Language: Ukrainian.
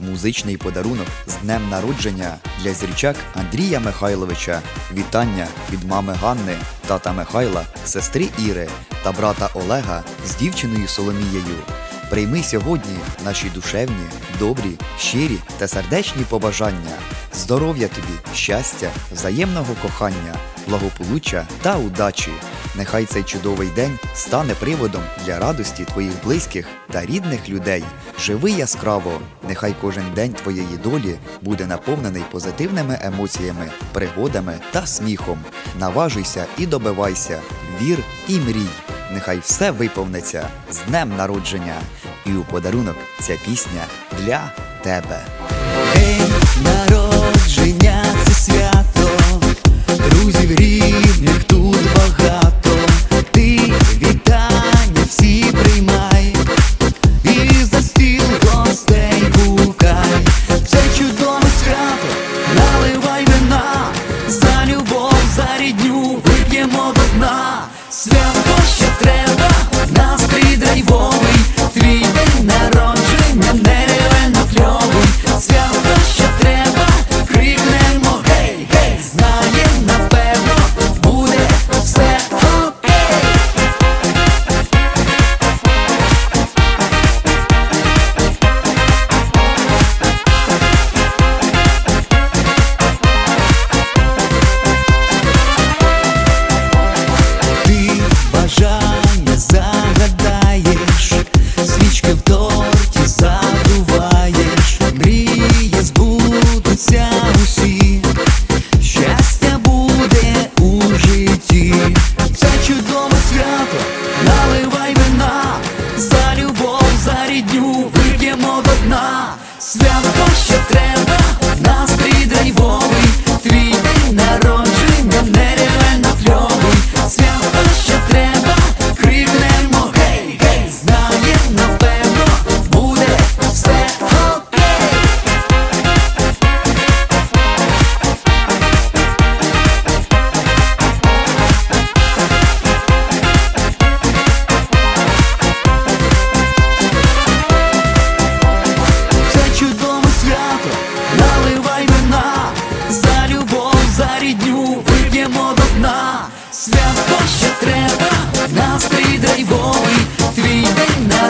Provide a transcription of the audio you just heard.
Музичний подарунок з днем народження для зірчак Андрія Михайловича. Вітання від мами Ганни, тата Михайла, сестри Іри та брата Олега з дівчиною Соломією. Прийми сьогодні наші душевні, добрі, щирі та сердечні побажання, здоров'я тобі, щастя, взаємного кохання, благополуччя та удачі. Нехай цей чудовий день стане приводом для радості твоїх близьких та рідних людей. Живи яскраво, нехай кожен день твоєї долі буде наповнений позитивними емоціями, пригодами та сміхом. Наважуйся і добивайся, вір і мрій. Нехай все виповниться з днем народження. І у подарунок ця пісня для тебе. День народження це свято, друзів рідних Связь виб'ємо до дна, святко, що треба, настрій драйвовий, твій день на.